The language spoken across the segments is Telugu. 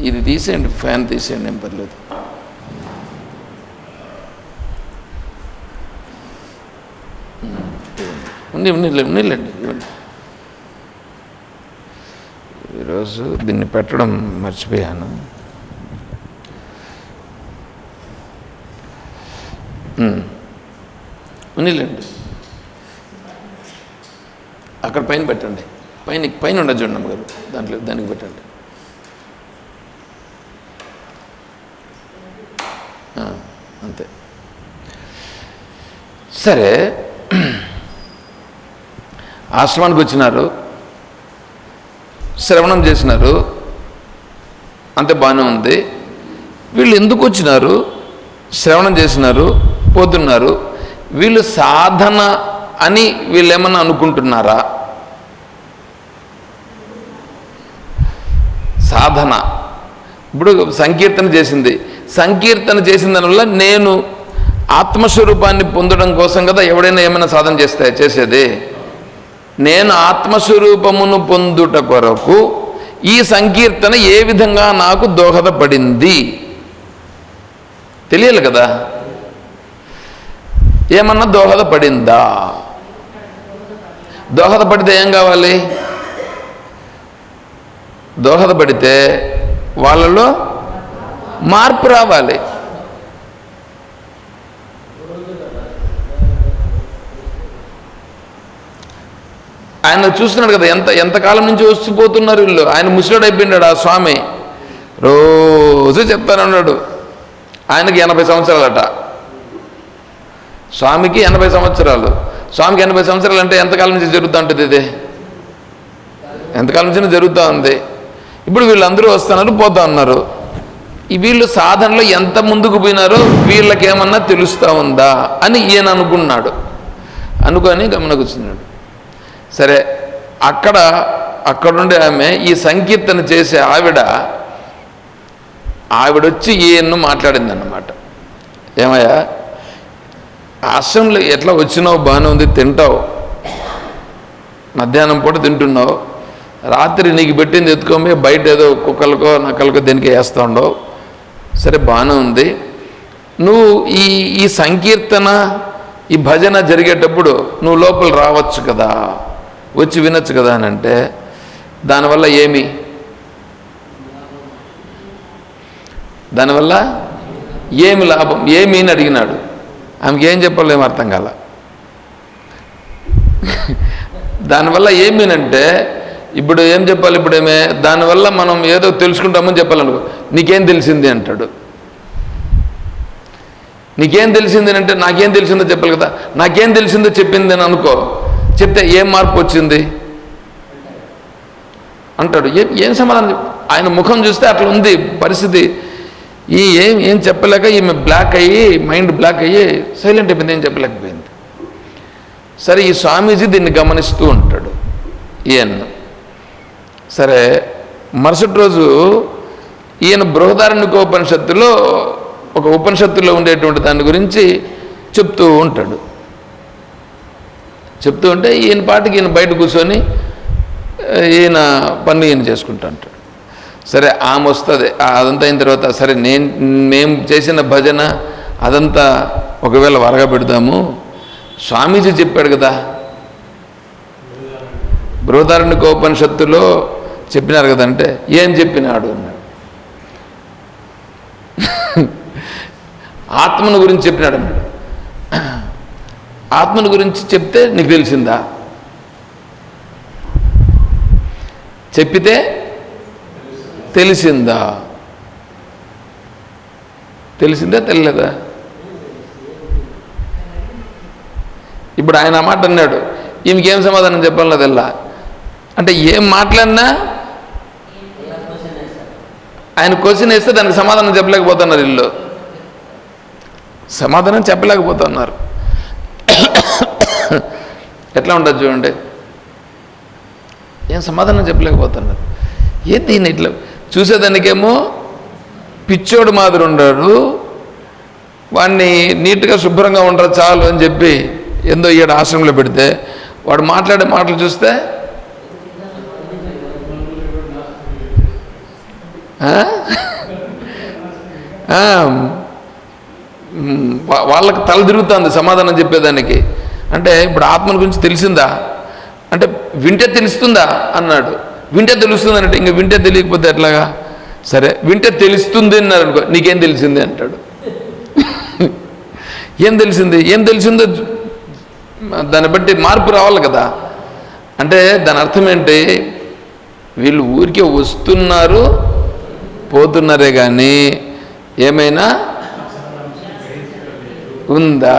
ఇది తీసేయండి ఫ్యాన్ తీసేయండి ఏం పర్లేదు. ఉంది ఉన్నిలే ఉన్నిలేండి ఇవ్వండి ఈరోజు దీన్ని పెట్టడం మర్చిపోయాను. ఉమ్. అక్కడ పైన పెట్టండి. పైన పైన ఉండదు చూడండి అమ్మగారు. దాంట్లో దానికి పెట్టండి ఆ, అంతే సరే ఆశ్రమానికి వచ్చినారు శ్రవణం చేసినారు అంతే బాగానే ఉంది. వీళ్ళు ఎందుకు వచ్చినారు? శ్రవణం చేసినారు పోతున్నారు. వీళ్ళు సాధన అని వీళ్ళు ఏమన్నా అనుకుంటున్నారా? సాధన. ఇప్పుడు సంకీర్తన చేసింది. సంకీర్తన చేసిన దానివల్ల నేను ఆత్మస్వరూపాన్ని పొందడం కోసం కదా ఎవడైనా ఏమైనా సాధన చేస్తే చేసేది? నేను ఆత్మస్వరూపమును పొందుట కొరకు ఈ సంకీర్తన ఏ విధంగా నాకు దోహదపడింది? తెలియాలి కదా? ఏమన్నా దోహదపడిందా? దోహదపడితే ఏం కావాలి? దోహదపడితే వాళ్ళలో మార్పు రావాలి. ఆయన చూస్తున్నాడు కదా ఎంత ఎంతకాలం నుంచి వచ్చిపోతున్నారు వీళ్ళు? ఆయన ముసలాడు అయిపోయినాడు ఆ స్వామి. రోజు చెప్తానన్నాడు. ఆయనకి ఎనభై సంవత్సరాలట. స్వామికి ఎనభై సంవత్సరాలు. స్వామికి ఎనభై సంవత్సరాలు అంటే ఎంతకాలం నుంచి జరుగుతూ ఉంటుంది ఇది? ఎంతకాలం నుంచి జరుగుతూ ఉంది? ఇప్పుడు వీళ్ళందరూ వస్తున్నారు పోతా ఉన్నారు. వీళ్ళు సాధనలో ఎంత ముందుకు పోయినారో వీళ్ళకేమన్నా తెలుస్తూ ఉందా అని ఈయన అనుకున్నాడు. అనుకొని గమనకొచ్చినాడు సరే అక్కడ అక్కడుండే ఆమె ఈ సంకీర్తన చేసే ఆవిడ ఆవిడొచ్చి ఈయన్ను మాట్లాడిందన్నమాట. ఏమయ్యా ఆశ్రమంలో ఎట్లా వచ్చినావు బాగానే ఉంది తింటావు? మధ్యాహ్నం పూట తింటున్నావు. రాత్రి నీకు పెట్టింది ఎత్తుకోమే బయట ఏదో కుక్కలకో నక్కలకో దేనికి వేస్తూ ఉండవు. సరే బాగానే ఉంది. నువ్వు ఈ ఈ సంకీర్తన ఈ భజన జరిగేటప్పుడు నువ్వు లోపల రావచ్చు కదా? వచ్చి వినొచ్చు కదా అని అంటే దానివల్ల ఏమి? దానివల్ల ఏమి లాభం? ఏమి అని అడిగినాడు. ఆమెకి ఏం చెప్పాలో అర్థం కాల. దానివల్ల ఏమీనంటే ఇప్పుడు ఏం చెప్పాలి ఇప్పుడేమే దానివల్ల మనం ఏదో తెలుసుకుంటామని చెప్పాలనుకో నీకేం తెలిసింది అంటాడు. నీకేం తెలిసింది అంటే నాకేం తెలిసిందో చెప్పాలి కదా. నాకేం తెలిసిందో చెప్పింది అని అనుకో చెప్తే ఏం మార్పు వచ్చింది? అంటాడు ఏం ఏం సమాధానం ఆయన ముఖం చూస్తే అట్లా ఉంది పరిస్థితి. ఈ ఏం ఏం చెప్పలేక ఈమె బ్లాక్ అయ్యి మైండ్ బ్లాక్ అయ్యి సైలెంట్ అయిపోయింది ఏం చెప్పలేకపోయింది. సరే ఈ స్వామీజీ దీన్ని గమనిస్తూ ఉంటాడు. ఈయన. సరే మరుసటి రోజు ఈయన బృహదారణ్యకోపనిషత్తులో ఒక ఉపనిషత్తులో ఉండేటువంటి దాని గురించి చెప్తూ ఉంటాడు. చెప్తూ ఉంటే ఈయన పాటికి ఈయన బయట కూర్చొని ఈయన పనులు ఈయన చేసుకుంటా అంటాడు సరే ఆమె వస్తుంది అదంతా అయిన తర్వాత సరే నేను మేము చేసిన భజన అదంతా ఒకవేళ వరగబెడదాము. స్వామీజీ చెప్పాడు కదా బృహదారణ్యకోపనిషత్తులో చెప్పినారు కదంటే ఏం చెప్పినాడు అన్నాడు. ఆత్మను గురించి చెప్పినాడు అన్నాడు. ఆత్మను గురించి చెప్తే నీకు తెలిసిందా? చెప్పితే తెలిసిందా? తెలిసిందా తెలియదా ఇప్పుడు ఆయన మాట అన్నాడు. ఈమెకేం సమాధానం చెప్పాలో తెల్లా. అంటే ఏం మాట్లాడినా ఆయన క్వశ్చన్ వేస్తే దానికి సమాధానం చెప్పలేకపోతున్నారు ఇల్లు సమాధానం చెప్పలేకపోతున్నారు. ఎట్లా ఉండదు చూడండి. ఏం సమాధానం చెప్పలేకపోతున్నారు ఏ దీన్ని ఇట్లా? చూసేదానికేమో పిచ్చోడు మాదిరి ఉన్నాడు వాడిని నీట్గా శుభ్రంగా ఉండరు చాలు అని చెప్పి ఎందో ఈడ ఆశ్రమంలో పెడితే వాడు మాట్లాడే మాటలు చూస్తే ఆ? వాళ్ళకి తల తిరుగుతుంది సమాధానం చెప్పేదానికి. అంటే ఇప్పుడు ఆత్మల గురించి తెలిసిందా? అంటే వింటే తెలుస్తుందా అన్నాడు. వింటే తెలుస్తుంది అంటే ఇంక వింటే తెలియకపోతే ఎట్లాగా? సరే వింటే తెలుస్తుంది అన్నారు అనుకో నీకేం తెలిసింది అంటాడు. ఏం తెలిసింది? ఏం తెలిసిందో దాన్ని బట్టి మార్పు రావాలి కదా. అంటే దాని అర్థం ఏంటి? వీళ్ళు ఊరికే వస్తున్నారు పోతున్నారే కానీ ఏమైనా ఉందా నువ్వు దాంట్లో చూస్తావు నన్ను ఇక్కడ నన్ను విచారించు మేము వస్తాం ఉందా?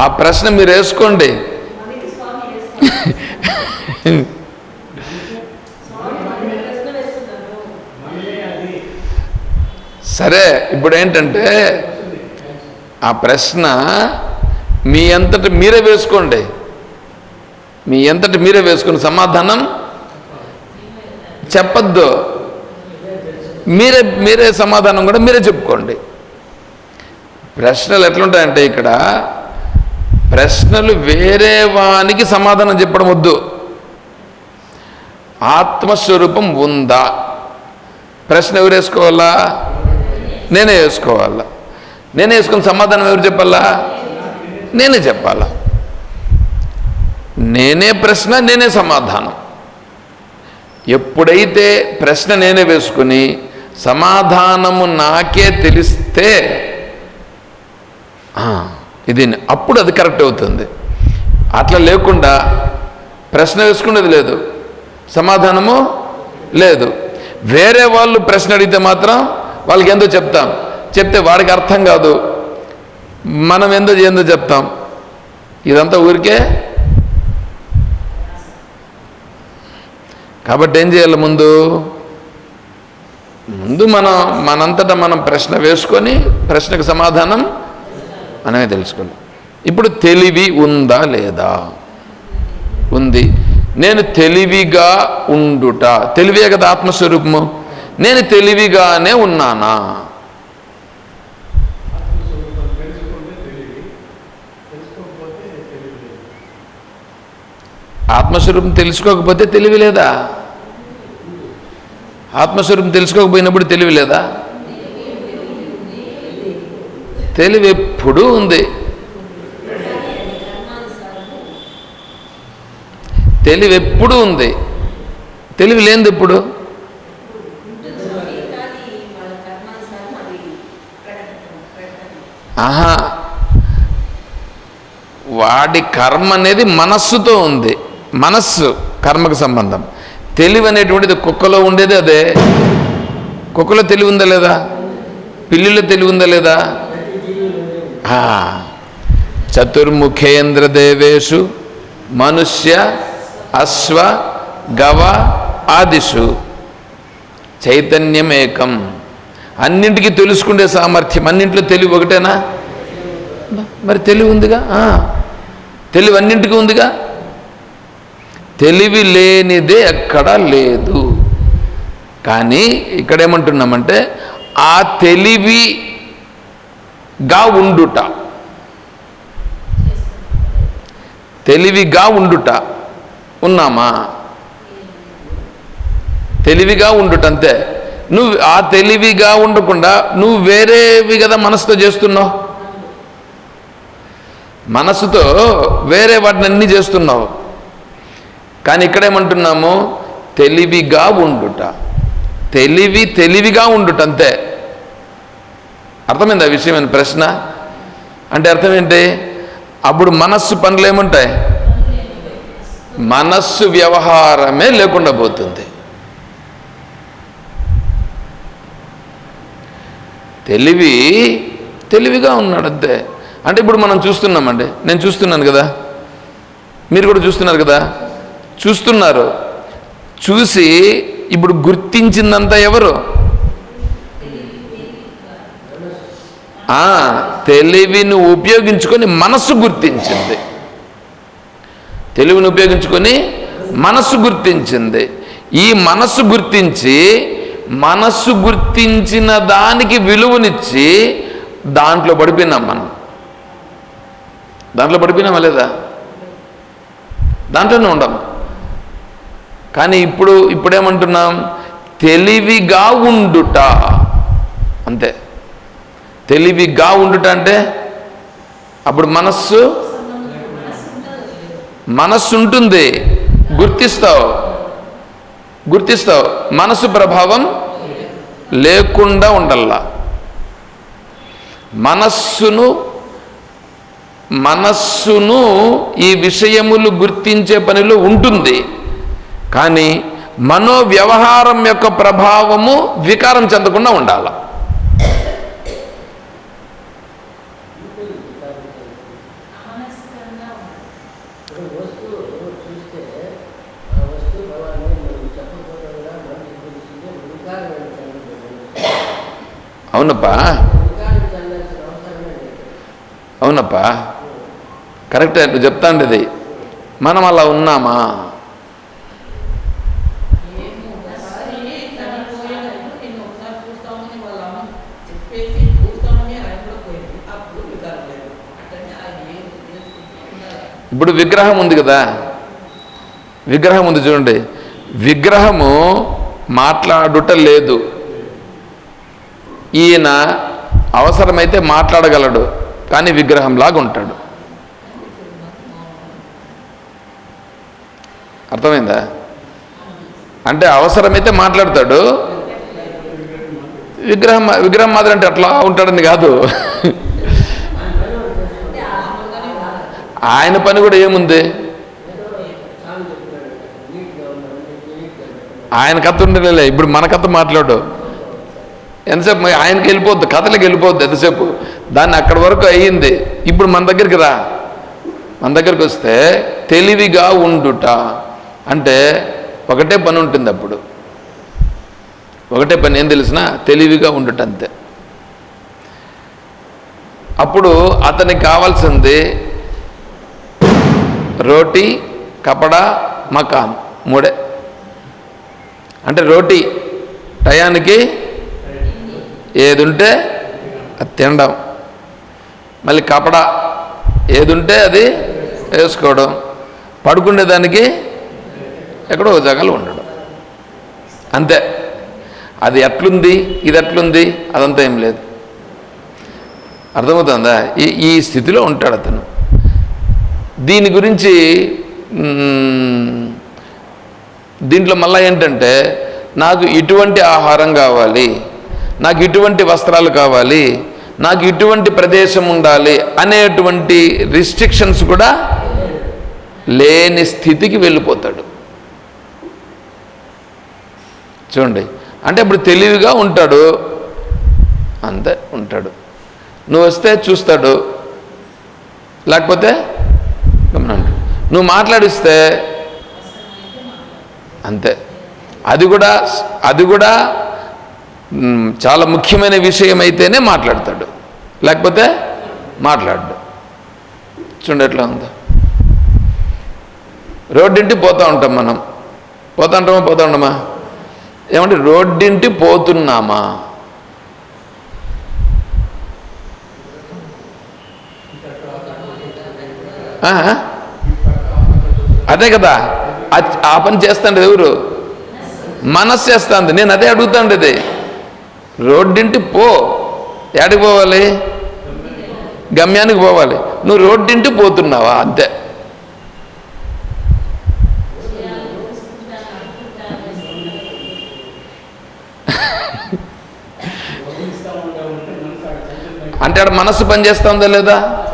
ఆ ప్రశ్న మీరు వేసుకోండి. సరే ఇప్పుడు ఏంటంటే ఆ ప్రశ్న మీ అంతటి మీరే వేసుకోండి. మీ అంతటి మీరే వేసుకుని సమాధానం చెప్పద్దు. మీరే మీరే సమాధానం కూడా మీరే చెప్పుకోండి. ప్రశ్నలు ఎట్లుంటాయంటే ఇక్కడ ప్రశ్నలు వేరే వానికి సమాధానం చెప్పడం వద్దు. ఆత్మస్వరూపం ఉందా? ప్రశ్న ఎవరు వేసుకోవాలా? నేనే వేసుకోవాలా? నేనే వేసుకుని సమాధానం ఎవరు చెప్పాలా? నేనే చెప్పాలా? నేనే ప్రశ్న నేనే సమాధానం. ఎప్పుడైతే ప్రశ్న నేనే వేసుకుని సమాధానము నాకే తెలిస్తే ఇది అప్పుడు అది కరెక్ట్ అవుతుంది. అట్లా లేకుండా ప్రశ్న వేసుకునేది లేదు. సమాధానము లేదు. వేరే వాళ్ళు ప్రశ్న అడిగితే మాత్రం వాళ్ళకి ఏందో చెప్తాం. చెప్తే వాడికి అర్థం కాదు. మనం ఏందో ఏందో చెప్తాం. ఇదంతా ఊరికే కాబట్టి ఏం చేయాలి ముందు? ముందు మనం మనంతటా మనం ప్రశ్న వేసుకొని ప్రశ్నకు సమాధానం మనమే తెలుసుకోవాలి ఇప్పుడు తెలివి ఉందా లేదా? ఉంది. నేను తెలివిగా ఉండుట. తెలివే కదా ఆత్మస్వరూపము. నేను తెలివిగానే ఉన్నానా ఆత్మస్వరూపం తెలుసుకుంటే తెలివి తెలుసుకోకపోతే తెలివి లేదు ఆత్మస్వరూపం తెలుసుకోకపోతే తెలివి లేదా ఆత్మస్వరూపం తెలుసుకోకపోయినప్పుడు తెలివి లేదా తెలివి ఎప్పుడూ ఉంది. తెలివి ఎప్పుడూ ఉంది. తెలివి లేనిది ఎప్పుడు? ఆహా. వాడి కర్మ అనేది మనస్సుతో ఉంది. మనస్సు కర్మకు సంబంధం. తెలివి అనేటువంటిది కుక్కలో ఉండేది అదే. కుక్కలో తెలివి ఉందా లేదా? పిల్లిలో తెలివి ఉందా లేదా? ఆ, చతుర్ముఖేంద్ర దేవేషు మనుష్య అశ్వ గవ ఆదిషు. చైతన్యమేకం. అన్నింటికి తెలుసుకునే సామర్థ్యం అన్నింటిలో తెలివి ఒకటేనా? మరి తెలివి ఉందిగా? తెలివి అన్నింటికి ఉందిగా? తెలివి లేనిదే ఎక్కడా లేదు. కానీ ఇక్కడ ఏమంటున్నామంటే ఆ తెలివిగా ఉండుట. తెలివిగా ఉండుట. ఉన్నామా? తెలివిగా ఉండుట అంతే. నువ్వు ఆ తెలివిగా ఉండకుండా నువ్వు వేరేవి కదా మనసుతో చేస్తున్నావు? మనసుతో వేరే వాటిని అన్నీ చేస్తున్నావు. కానీ ఇక్కడేమంటున్నాము? తెలివిగా ఉండుట. తెలివి తెలివిగా ఉండుట అంతే. అర్థమైంది ఆ విషయమైన ప్రశ్న? అంటే అర్థం ఏంటి అప్పుడు మనస్సు పనులు ఏముంటాయి? మనస్సు వ్యవహారమే లేకుండా పోతుంది. తెలివి తెలివిగా ఉన్నాడు అంతే. అంటే ఇప్పుడు మనం చూస్తున్నామండి. నేను చూస్తున్నాను కదా. మీరు కూడా చూస్తున్నారు కదా? చూస్తున్నారు. చూసి ఇప్పుడు గుర్తించిందంతా ఎవరు? తెలివిని ఉపయోగించుకొని మనస్సు గుర్తించింది. తెలివిని ఉపయోగించుకొని మనస్సు గుర్తించింది. ఈ మనస్సు గుర్తించి మనస్సు గుర్తించిన దానికి విలువనిచ్చి దాంట్లో పడిపోయినాం మనం. దాంట్లో పడిపోయినామా లేదా? దాంట్లోనే ఉండం. కానీ ఇప్పుడు ఇప్పుడేమంటున్నాం? తెలివిగా ఉండుట. అంతే. తెలివిగా ఉండుట అంటే అప్పుడు మనస్సు? మనస్సు ఉంటుంది. గుర్తిస్తావు. గుర్తిస్తావు. మనసు ప్రభావం లేకుండా ఉండల్లా మనస్సును మనస్సును ఈ విషయములు గుర్తించే పనిలో ఉంటుంది. కానీ మనో వ్యవహారం యొక్క ప్రభావము వికారం చెందకుండా ఉండాలి. అవునప్పా. అవునప్పా. కరెక్టే నువ్వు చెప్తా ఉండేది మనం అలా ఉన్నామా? ఇప్పుడు విగ్రహం ఉంది కదా. విగ్రహం ఉంది చూడండి. విగ్రహము మాట్లాడుట లేదు ఈయన అవసరమైతే మాట్లాడగలడు కానీ విగ్రహంలాగా ఉంటాడు. అర్థమైందా? అంటే అవసరమైతే మాట్లాడతాడు. విగ్రహం విగ్రహం మాదిరి అంటే అట్లా ఉంటాడని కాదు అంటే ఆ మామూలుగానే ఉండాలి ఆయన పని కూడా ఏముంది? ఆయన కథ ఉండలే ఇప్పుడు మన కథ మాట్లాడు. ఎంతసేపు ఆయనకి వెళ్ళిపోద్ది కథలకు వెళ్ళిపోద్ది ఎంతసేపు? దాన్ని అక్కడి వరకు అయ్యింది. ఇప్పుడు మన దగ్గరికి రా. మన దగ్గరికి వస్తే తెలివిగా ఉండుట అంటే ఒకటే పని ఉంటుంది అప్పుడు. ఒకటే పని ఏం తెలిసిన తెలివిగా ఉండుట అంతే. అప్పుడు అతనికి కావాల్సింది రోటీ కపడా మకాన్ మూడే. అంటే రోటీ టయానికి ఏది ఉంటే అది తినడం. మళ్ళీ కపడా ఏది ఉంటే అది వేసుకోవడం. పడుకునేదానికి ఎక్కడో జగలు ఉండడం. అంతే. అది ఎట్లుంది ఇది ఎట్లుంది అదంతా ఏం లేదు. అర్థమవుతుందా? ఈ ఈ స్థితిలో ఉంటాడు అతను. దీని గురించి దీంట్లో మళ్ళీ ఏంటంటే నాకు ఇటువంటి ఆహారం కావాలి నాకు ఇటువంటి వస్త్రాలు కావాలి నాకు ఇటువంటి ప్రదేశం ఉండాలి అనేటువంటి రిస్ట్రిక్షన్స్ కూడా లేని స్థితికి వెళ్ళిపోతాడు. చూడండి అంటే ఇప్పుడు తెలివిగా ఉంటాడు అంతే ఉంటాడు. నువ్వు వస్తే చూస్తాడు లేకపోతే నువ్వు మాట్లాడిస్తే అంతే. అది కూడా అది కూడా చాలా ముఖ్యమైన విషయం అయితేనే మాట్లాడతాడు. లేకపోతే మాట్లాడు చూడండి ఎట్లా ఉందో. రోడ్డింటి పోతూ ఉంటాం మనం. పోతా ఉంటామా పోతా ఉండమా? ఏమంటే రోడ్డింటి పోతున్నామా? ఆ? అదే కదా. ఆ- పని చేస్తాడు ఎవరు? మనస్సు చేస్తుంది. నేను అదే అడుగుతాండేది. రోడ్డింటి పో. ఎక్కడికి పోవాలి? గమ్యానికి పోవాలి. నువ్వు రోడ్డింటి పోతున్నావా? అంతే. అంటే ఆడ మనస్సు పని చేస్తుందా లేదా?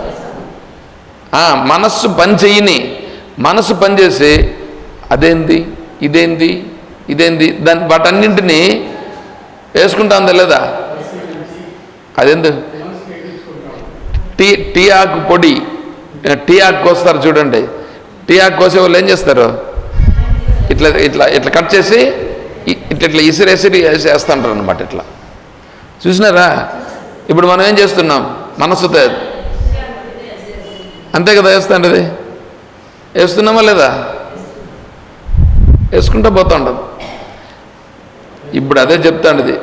మనస్సు పని చెయ్యని మనసు పనిచేసి అదేంది ఇదేంది ఇదేంది దాని వాటన్నింటినీ వేసుకుంటా ఉందా లేదా? అదేంది? టీ టీ ఆకు పొడి టీ ఆకు కోస్తారు చూడండి. టీ ఆకు కోసే వాళ్ళు ఏం చేస్తారు? ఇట్లా ఇట్లా ఇట్లా కట్ చేసి ఇట్లా ఇట్లా ఇట్లా ఇసిరేసి వేస్తుంటారు అనమాట ఇట్లా. చూసినారా? ఇప్పుడు మనం ఏం చేస్తున్నాం? మనసుతో. అంతే కదా వేస్తాండది వేస్తున్నామా లేదా? వేసుకుంటా ఉండదు ఇప్పుడు అదే చెప్తాండది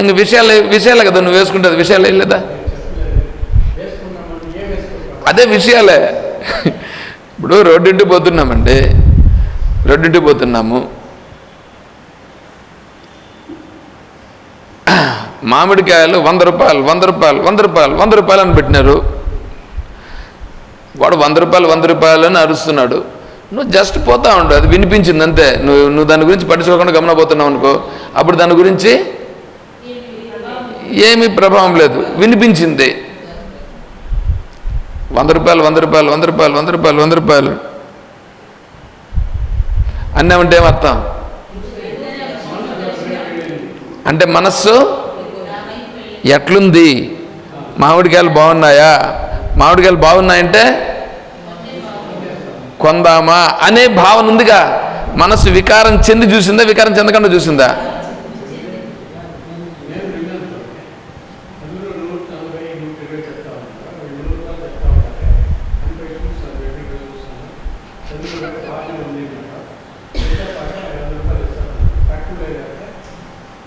ఇంక విషయాలు విషయాలే కదా నువ్వు వేసుకుంటుంది. విషయాలు లేదా? అదే విషయాలే. ఇప్పుడు రోడ్డింటి పోతున్నామండి. రోడ్డింటి పోతున్నాము. మామిడికాయలు వంద రూపాయలు వంద రూపాయలు వంద రూపాయలు వంద రూపాయలు అని పెట్టినారు. వాడు వంద రూపాయలు వంద రూపాయలు అని అరుస్తున్నాడు. నువ్వు జస్ట్ పోతా ఉండు అది వినిపించింది అంతే. నువ్వు నువ్వు దాని గురించి పట్టించుకోకుండా గమనపోతున్నావు అనుకో. అప్పుడు దాని గురించి ఏమీ ప్రభావం లేదు. వినిపించింది. వంద రూపాయలు వంద రూపాయలు వంద రూపాయలు వంద రూపాయలు వంద రూపాయలు. అన్నామంటే ఏమర్థం అంటే మనస్సు ఎట్లుంది? మామిడికాయలు బాగున్నాయా? మామిడికాయలు బాగున్నాయంటే కొందామా అనే భావన ఉందిగా. మనసు వికారం చెంది చూసిందా వికారం చెందకుండా చూసిందా నేను విన్నాను సార్. అందులో నూట నలభై నూట ఇరవై చెప్తా ఉంటారు అవి నూరు రూపాయలు చెప్తా ఉంటారు అని పోయి చూస్తాను వెంటనే పోయి చూస్తాను చదువు వెంట బాగానే ఉంది అన్నమాట. మిగతా పాట ఐదు రూపాయలు ఇస్తాను తక్కువ లేదంటే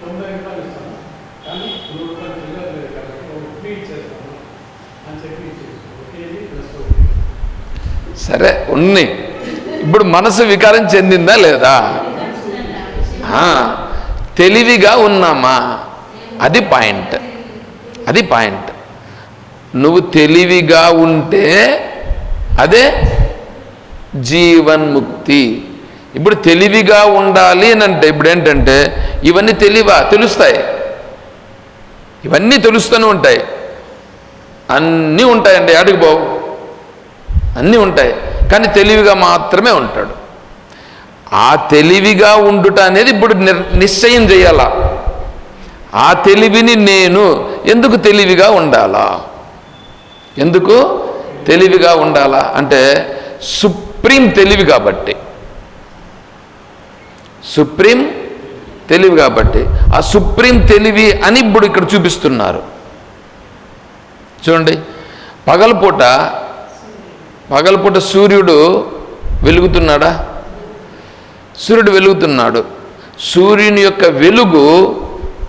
తొంభై రూపాయలు ఇస్తాను కానీ నూరు రూపాయలు చిల్లర లేదు కాబట్టి ఒక ఫ్రీ ఇచ్చేస్తాను అని చెప్పి ఇచ్చేస్తాను ఒకేది ప్లస్ ఒకటి సరే ఉన్నాయి. ఇప్పుడు మనసు వికారం చెందిందా లేదా? తెలివిగా ఉన్నామా? అది పాయింట్. అది పాయింట్. నువ్వు తెలివిగా ఉంటే అదే జీవన్ముక్తి ఇప్పుడు తెలివిగా ఉండాలి అని అంటే ఇప్పుడు ఏంటంటే ఇవన్నీ తెలివా? తెలుస్తాయి. ఇవన్నీ తెలుస్తూనే ఉంటాయి. అన్నీ ఉంటాయండి. ఆడికి బావు అన్నీ ఉంటాయి. కానీ తెలివిగా మాత్రమే ఉంటాడు. ఆ తెలివిగా ఉండుట అనేది ఇప్పుడు నిర్- నిశ్చయం చేయాలా. ఆ తెలివిని నేను ఎందుకు తెలివిగా ఉండాలా? ఎందుకు తెలివిగా ఉండాలా? అంటే సుప్రీం తెలివి కాబట్టి. సుప్రీం తెలివి కాబట్టి. ఆ సుప్రీం తెలివి అని ఇప్పుడు ఇక్కడ చూపిస్తున్నారు. చూడండి పగలపూట పగలపూట సూర్యుడు వెలుగుతున్నాడా? సూర్యుడు వెలుగుతున్నాడు. సూర్యుని యొక్క వెలుగు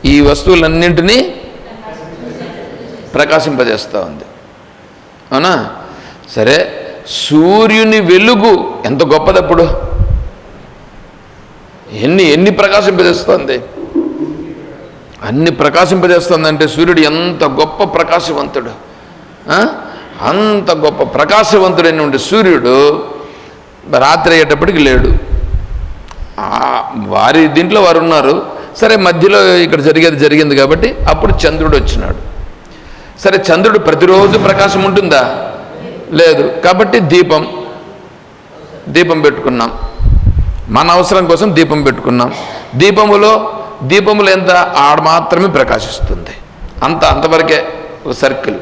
ఈ వస్తువులన్నింటినీ ప్రకాశింపజేస్తూ ఉంది. అవునా? సరే సూర్యుని వెలుగు ఎంత గొప్పదప్పుడు ఎన్ని ఎన్ని ప్రకాశింపజేస్తుంది? అన్ని ప్రకాశింపజేస్తుందంటే సూర్యుడు ఎంత గొప్ప ప్రకాశవంతుడు అంత గొప్ప ప్రకాశవంతుడైన ఉండే సూర్యుడు రాత్రి అయ్యేటప్పటికి లేడు. వారి దీంట్లో వారు ఉన్నారు. సరే మధ్యలో ఇక్కడ జరిగేది జరిగింది కాబట్టి అప్పుడు చంద్రుడు వచ్చినాడు. సరే చంద్రుడు ప్రతిరోజు ప్రకాశం ఉంటుందా? లేదు. కాబట్టి దీపం దీపం పెట్టుకున్నాం. మన అవసరం కోసం దీపం పెట్టుకున్నాం. దీపములో దీపములు ఎంత? ఆడ మాత్రమే ప్రకాశిస్తుంది. అంత అంతవరకే ఒక సర్కిల్.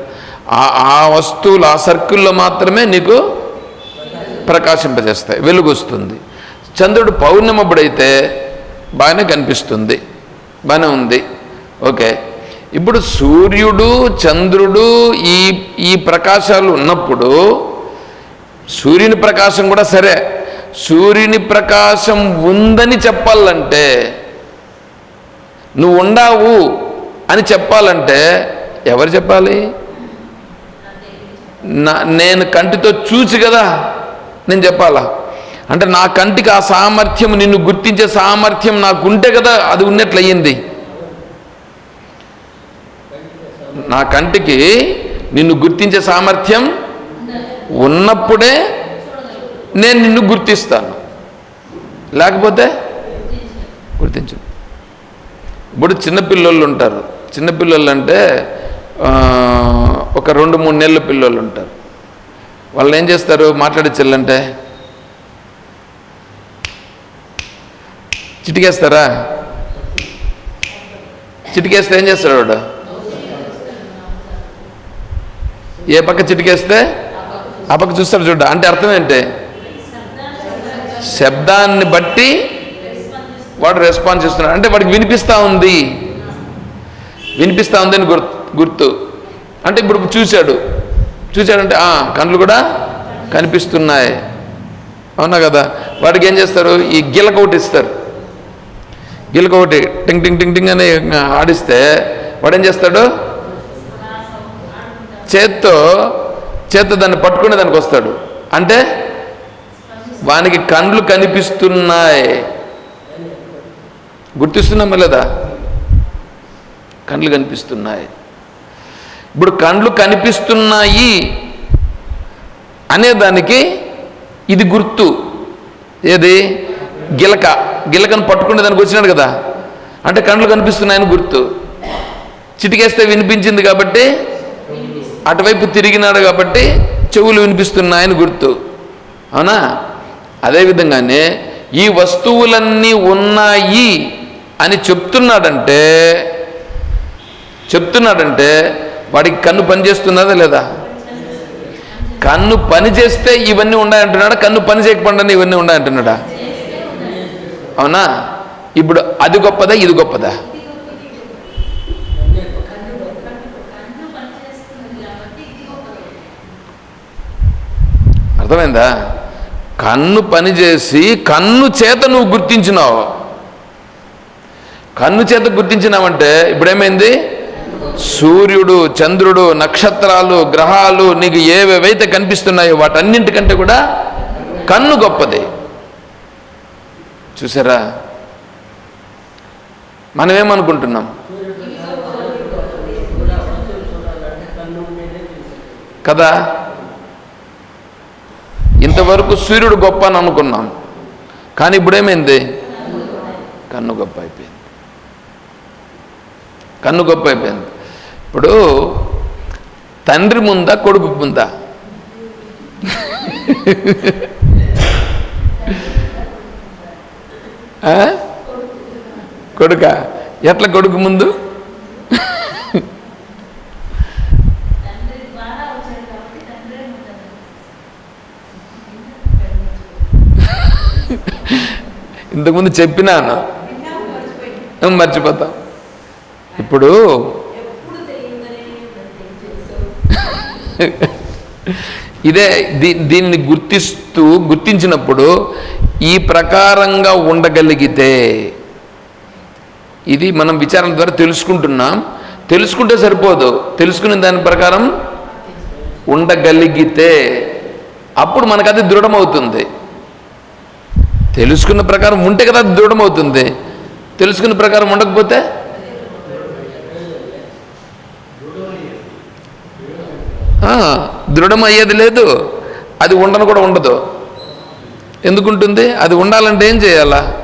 ఆ ఆ వస్తువులు ఆ సర్కిల్లో మాత్రమే నీకు ప్రకాశింపజేస్తాయి వెలుగొస్తుంది. చంద్రుడు పౌర్ణమప్పుడైతే బాగానే కనిపిస్తుంది బాగానే ఉంది. ఓకే. ఇప్పుడు సూర్యుడు చంద్రుడు ఈ ఈ ప్రకాశాలు ఉన్నప్పుడు సూర్యుని ప్రకాశం కూడా సరే సూర్యుని ప్రకాశం ఉందని చెప్పాలంటే నువ్వు ఉండావు అని చెప్పాలంటే ఎవరు చెప్పాలి? నా నేను కంటితో చూసి కదా నేను చెప్పాలా? అంటే నా కంటికి ఆ సామర్థ్యం నిన్ను గుర్తించే సామర్థ్యం నాకు ఉంటే కదా అది ఉన్నట్లయింది. నా కంటికి నిన్ను గుర్తించే సామర్థ్యం ఉన్నప్పుడే నేను నిన్ను గుర్తిస్తాను. లేకపోతే గుర్తించు ఇప్పుడు చిన్నపిల్లలు ఉంటారు. చిన్నపిల్లలు అంటే ఒక రెండు మూడు నెలల పిల్లలు ఉంటారు. వాళ్ళు ఏం చేస్తారు? మాట్లాడే చెల్లంటే. చిటికేస్తారా? చిటికేస్తే ఏం చేస్తాడు వాడు? ఏ పక్క చిటికేస్తే? ఆ పక్క చూస్తాడు చూడ. అంటే అర్థం ఏంటి? శబ్దాన్ని బట్టి వాడు రెస్పాన్స్ ఇస్తున్నాడు అంటే వాడికి వినిపిస్తూ ఉంది. వినిపిస్తూ ఉంది అని గుర్తు. గుర్తు. అంటే ఇప్పుడు చూశాడు. చూశాడంటే "ఆ, కళ్ళు కూడా కనిపిస్తున్నాయి. అవునా కదా? వాడికి ఏం చేస్తారు? ఈ గిలక ఒకటి ఇస్తారు. గిలక ఒకటి టింగ్ టింగ్ టింగ్ టింగ్ అని ఆడిస్తే వాడు ఏం చేస్తాడు? చేత్తో చేత్తో దాన్ని పట్టుకునే దానికి వస్తాడు. అంటే వానికి కండ్లు కనిపిస్తున్నాయి. గుర్తిస్తున్నామా లేదా? కండ్లు కనిపిస్తున్నాయి. ఇప్పుడు కండ్లు కనిపిస్తున్నాయి అనేదానికి ఇది గుర్తు. ఏది? గిలక. గిలకను పట్టుకునే దానికి వచ్చినాడు కదా. అంటే కండ్లు కనిపిస్తున్నాయని గుర్తు. చిటికేస్తే వినిపించింది కాబట్టి అటువైపు తిరిగినాడు కాబట్టి చెవులు వినిపిస్తున్నాయని గుర్తు. అవునా? అదేవిధంగానే ఈ వస్తువులన్నీ ఉన్నాయి అని చెప్తున్నాడంటే చెప్తున్నాడంటే వాడికి కన్ను పనిచేస్తున్నదా లేదా? కన్ను పని చేస్తే ఇవన్నీ ఉన్నాయంటున్నాడా? కన్ను పని చేయకపోండి ఇవన్నీ ఉన్నాయంటున్నాడా? అవునా? ఇప్పుడు అది గొప్పదా ఇది గొప్పదా? అర్థమైందా? కన్ను పనిచేసి కన్ను చేత నువ్వు గుర్తించినావు. కన్ను చేత గుర్తించినావంటే ఇప్పుడేమైంది? సూర్యుడు చంద్రుడు నక్షత్రాలు గ్రహాలు నీకు ఏవేవైతే కనిపిస్తున్నాయో వాటన్నింటికంటే కూడా కన్ను గొప్పది. చూసారా? మనమేమనుకుంటున్నాం? కదా? ఇంతవరకు సూర్యుడు గొప్ప అని అనుకున్నాం. కానీ ఇప్పుడేమైంది? కన్ను గొప్ప అయిపోయింది. కన్ను గొప్ప అయిపోయింది. ఇప్పుడు తండ్రి ముందా కొడుకు ముందా? కొడుక? ఎట్లా కొడుకు ముందు? ఇంతకుముందు చెప్పినాను. మర్చిపోతాం ఇప్పుడు ఇదే దీ దీన్ని గుర్తిస్తూ గుర్తించినప్పుడు ఈ ప్రకారంగా ఉండగలిగితే ఇది మనం విచారణ ద్వారా తెలుసుకుంటున్నాం. తెలుసుకుంటే సరిపోదు. తెలుసుకునే దాని ప్రకారం ఉండగలిగితే అప్పుడు మనకు అది దృఢమవుతుంది. తెలుసుకున్న ప్రకారం ఉంటే కదా దృఢమవుతుంది. తెలుసుకున్న ప్రకారం ఉండకపోతే దృఢమయ్యేది దృఢం అయ్యేది లేదు. అది ఉండను కూడా ఉండదు. ఎందుకుంటుంది? అది ఉండాలంటే ఏం చేయాలా?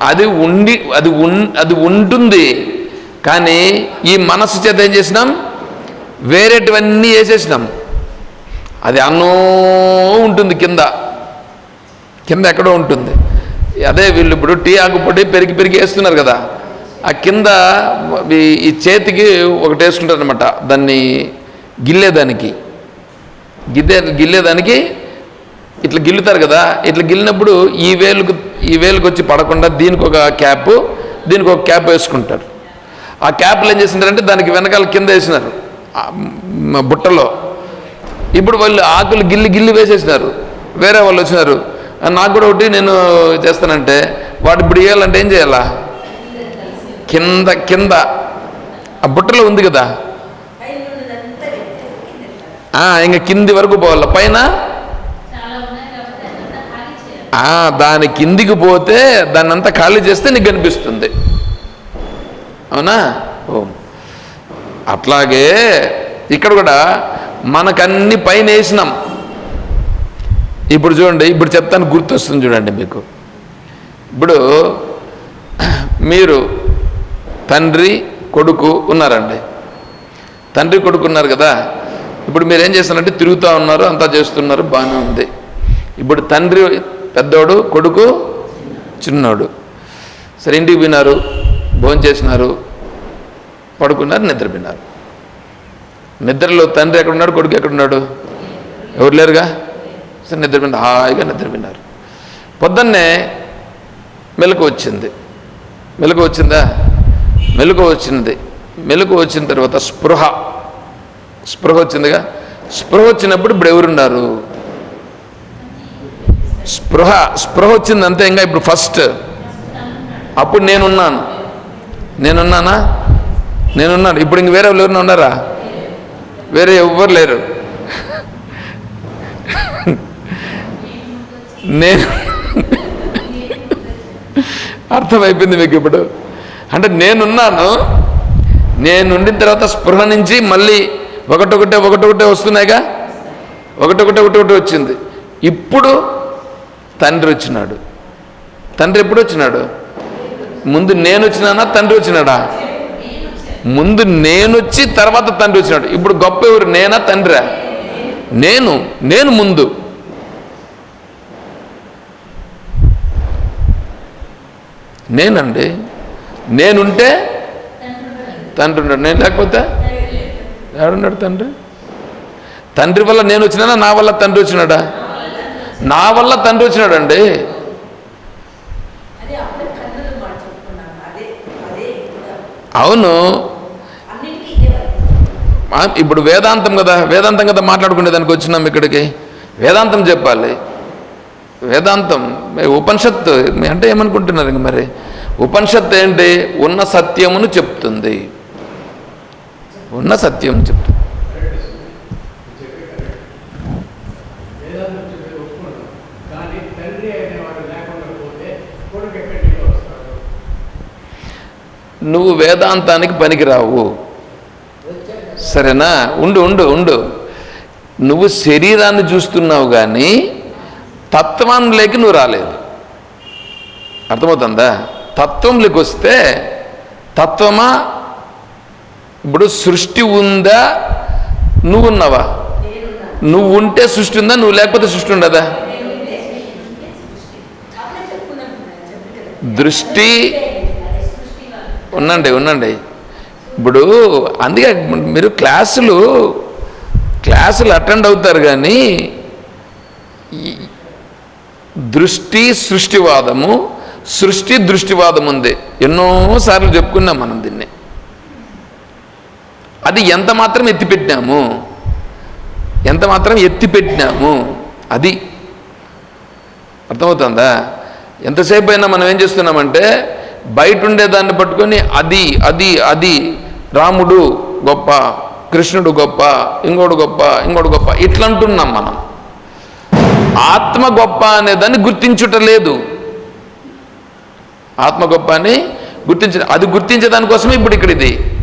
అది ఉండి అది ఉన్ అది ఉంటుంది. కానీ ఈ మనస్సు చేత ఏం చేసినాం? వేరేటివన్నీ వేసేసినాం. అది అన్నో ఉంటుంది కింద. కింద ఎక్కడో ఉంటుంది. అదే వీళ్ళు ఇప్పుడు టీ ఆకుపొడి పెరిగి పెరిగి వేస్తున్నారు కదా. ఆ కింద ఈ- ఈ చేతికి ఒకటి వేసుకుంటారు అనమాట దాన్ని గిల్లేదానికి. గిద్దే గిల్లేదానికి ఇట్లా గిల్లుతారు కదా ఇట్లా గిల్లినప్పుడు ఈ వేలుకు ఈ వేలుకు వచ్చి పడకుండా దీనికి ఒక క్యాప్ దీనికి ఒక క్యాప్ వేసుకుంటారు. ఆ క్యాప్లు ఏం చేసింటారంటే దానికి వెనకాల కింద వేసినారు. బుట్టలో. ఇప్పుడు వాళ్ళు ఆకులు గిల్లి గిల్లి వేసేసినారు. వేరే వాళ్ళు వచ్చినారు. నాకు కూడా ఒకటి నేను చేస్తానంటే వాటి ఇప్పుడు ఇవ్వాలంటే ఏం చేయాలా? కింద కింద. ఆ బుట్టలో ఉంది కదా పైన ఉన్నదంతా వ్యత్యాసం కింద పెట్టాలి. ఆ, ఇంక కింది వరకు పోవాలి. పైన? దాని కిందికి పోతే దాన్ని అంతా ఖాళీ చేస్తే నీకు కనిపిస్తుంది. అవునా? ఓ. అట్లాగే ఇక్కడ కూడా మనకన్ని పైన వేసినాం. ఇప్పుడు చూడండి ఇప్పుడు చెప్తాను గుర్తొస్తుంది చూడండి మీకు. ఇప్పుడు మీరు తండ్రి కొడుకు ఉన్నారండి. తండ్రి కొడుకు ఉన్నారు కదా? ఇప్పుడు మీరు ఏం చేస్తారంటే తిరుగుతూ ఉన్నారు అంతా చేస్తున్నారు బాగానే ఉంది. ఇప్పుడు తండ్రి పెద్దోడు కొడుకు చిన్నోడు. సరే ఇంటికి పోయినారు భోంచేసినారు పడుకున్నారు నిద్రపోయినారు. నిద్రలో తండ్రి ఎక్కడున్నాడు కొడుకు ఎక్కడున్నాడు? ఎవరు లేరుగా? సరే నిద్రపోయినారు హాయిగా నిద్రపోయినారు. పొద్దున్నే మెలకు వచ్చింది. మెలకు వచ్చిందా? మెలకు వచ్చింది. మెలకు వచ్చిన తర్వాత స్పృహ. స్పృహ వచ్చిందిగా? స్పృహ వచ్చినప్పుడు ఇప్పుడు ఎవరున్నారు? స్పృహ స్పృహ వచ్చింది అంతే ఇంకా ఇప్పుడు ఫస్ట్. అప్పుడు నేనున్నాను. నేనున్నానా? నేనున్నాను. ఇప్పుడు ఇంక వేరే వాళ్ళు ఎవరైనా ఉన్నారా? వేరే ఎవ్వరు లేరు. నేను అర్థమైపోయింది మీకు ఇప్పుడు. అంటే నేనున్నాను. నేను ఉండిన తర్వాత స్పృహ నుంచి మళ్ళీ ఒకటొకటే ఒకటొకటే వస్తున్నాయిగా? ఒకటొకటే ఒకటొకటి వచ్చింది. ఇప్పుడు తండ్రి వచ్చినాడు. తండ్రి ఎప్పుడు వచ్చినాడు? ముందు నేను వచ్చినానా తండ్రి వచ్చినాడా? ముందు నేను వచ్చి తర్వాత తండ్రి వచ్చినాడు. ఇప్పుడు గొప్ప ఎవరు? నేనా తండ్రా? నేను నేను ముందు. నేనండి. నేనుంటే తండ్రి ఉన్నాడు. నేను లేకపోతే ఎవడున్నాడు తండ్రి? తండ్రి వల్ల నేను వచ్చినానా? నా వల్ల తండ్రి వచ్చినాడా? నా వల్ల తండ్రి వచ్చినాడండి. అవును. ఇప్పుడు వేదాంతం కదా. వేదాంతం కదా మాట్లాడుకునే దానికి వచ్చినాం ఇక్కడికి. వేదాంతం చెప్పాలి. వేదాంతం ఉపనిషత్తు మీ అంటే ఏమనుకుంటున్నారు ఇంక మరి? ఉపనిషత్తు ఏంటి? ఉన్న సత్యమును చెప్తుంది ఉన్న సత్యం చెప్తుంది వేదాంతం చెప్పేది ఒప్పుకున్నాం కానీ తండ్రి అనేవాడు లేకుండా పోతే కొడుకు ఉన్న సత్యం చెప్తా నువ్వు వేదాంతానికి పనికిరావు. సరేనా? ఉండు ఉండు ఉండు. నువ్వు శరీరాన్ని చూస్తున్నావు కానీ తత్వంలోకి నువ్వు రాలేదు. అర్థమవుతుందా? తత్వంలోకి వస్తే తత్వమా ఇప్పుడు సృష్టి ఉందా? నువ్వు ఉన్నావా? నువ్వు ఉంటే సృష్టి ఉందా? నువ్వు లేకపోతే సృష్టి ఉండదా? దృష్టి ఉండండి ఉండండి. ఇప్పుడు అందుకే మీరు క్లాసులు క్లాసులు అటెండ్ అవుతారు కానీ దృష్టి సృష్టివాదము సృష్టి దృష్టివాదం ఉంది. ఎన్నోసార్లు చెప్పుకున్నాం మనం దీన్ని. అది ఎంత మాత్రం ఎత్తిపెట్టినాము? ఎంత మాత్రం ఎత్తిపెట్టినాము? అది అర్థమవుతుందా? ఎంతసేపు అయినా మనం ఏం చేస్తున్నామంటే బయట ఉండేదాన్ని పట్టుకొని అది అది అది రాముడు గొప్ప కృష్ణుడు గొప్ప ఇంకోడు గొప్ప ఇంకోడు గొప్ప ఇట్లా అంటున్నాం మనం. ఆత్మ గొప్ప అనేదాన్ని గుర్తించుట లేదు. ఆత్మ గొప్ప అని గుర్తించ అది గుర్తించేదానికోసమే ఇప్పుడు ఇక్కడ ఇది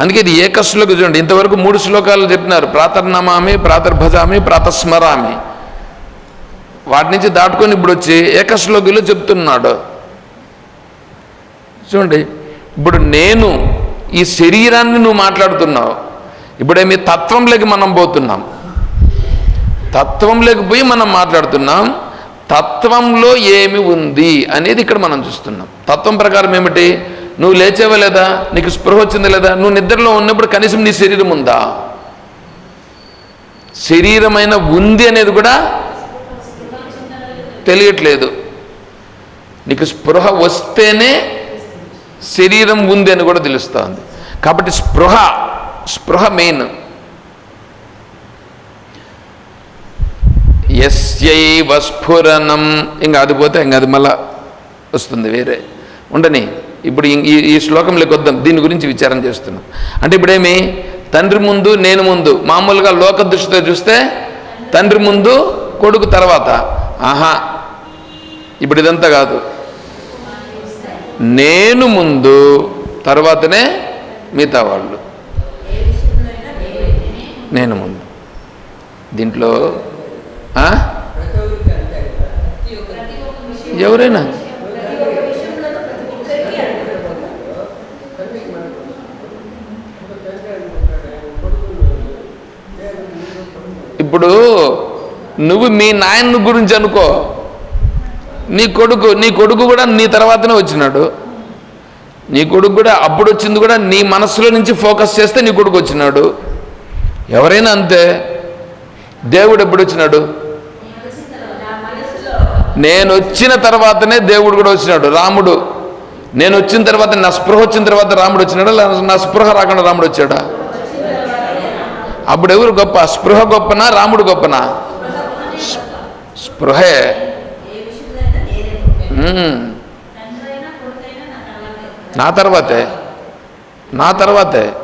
అందుకే ఇది ఏక శ్లోకం చూడండి. ఇంతవరకు మూడు శ్లోకాలు చెప్పినారు. ప్రాతర్నమామి ప్రాతర్భజామి ప్రాతస్మరామి. వాటి నుంచి దాటుకొని ఇప్పుడు వచ్చి ఏకశ్లోకిలో చెప్తున్నాడు? చూడండి. ఇప్పుడు నేను ఈ శరీరాన్ని నువ్వు మాట్లాడుతున్నావు. ఇప్పుడేమి తత్వంలోకి మనం పోతున్నాం? తత్వంలోకి పోయి మనం మాట్లాడుతున్నాం. తత్వంలో ఏమి ఉంది అనేది ఇక్కడ మనం చూస్తున్నాం. తత్వం ప్రకారం ఏమిటి? నువ్వు లేచేవా లేదా? నీకు స్పృహ వచ్చిందా లేదా? నువ్వు నిద్రలో ఉన్నప్పుడు కనీసం నీ శరీరం ఉందా? శరీరమైన ఉంది అనేది కూడా తెలియట్లేదు. నీకు స్పృహ వస్తేనే శరీరం ఉంది అని కూడా తెలుస్తుంది. కాబట్టి స్పృహ స్పృహ మెయిన్. ఎస్యైవ స్ఫురణం. ఇంకా అది పోతే ఇంకా అది మళ్ళా వస్తుంది వేరే. ఉండని. ఇప్పుడు ఈ- ఈ శ్లోకంలోకి వద్దాం దీని గురించి విచారం చేస్తున్నాం. అంటే ఇప్పుడేమి తండ్రి ముందు నేను ముందు. మామూలుగా లోక దృష్టితో చూస్తే తండ్రి ముందు కొడుకు తర్వాత. ఆహా. ఇప్పుడు ఇదంతా కాదు. నేను ముందు తర్వాతనే మిగతా వాళ్ళు. నేను ముందు. దీంట్లో ఆ? ప్రతి ఒక్కరికి అంతే కదా. ప్రతి ఒక్కరికి ప్రతి ఒక్క విషయం ఎవరైనా ప్రతి ఒక్క విషయంలో ప్రతి ఒక్కరికి అనుకుంటాం తండ్రికి మనకు ఒక తండ్రి అనుకుంటాడు ఆయన కొడుకులు దేవుడు నీకు కొడుకు ఇప్పుడు నువ్వు మీ నాయన గురించి అనుకో. నీ కొడుకు నీ కొడుకు కూడా నీ తర్వాతనే వచ్చినాడు. నీ కొడుకు కూడా అప్పుడు వచ్చింది కూడా నీ మనసులో నుంచి ఫోకస్ చేస్తే నీ కొడుకు వచ్చినాడు. ఎవరైనా అంతే? దేవుడు ఎప్పుడు వచ్చినాడు? నేను వచ్చిన తర్వాతనే దేవుడు కూడా వచ్చినాడు రాముడు. నేను వచ్చిన తర్వాత నా స్పృహ వచ్చిన తర్వాత రాముడు వచ్చినాడా నా స్పృహ రాకుండా రాముడు వచ్చాడా? అప్పుడు ఎవరు గొప్ప? స్పృహ గొప్పనా? రాముడు గొప్పనా? స్పృహే. నా తర్వాతే. నా తర్వాతే.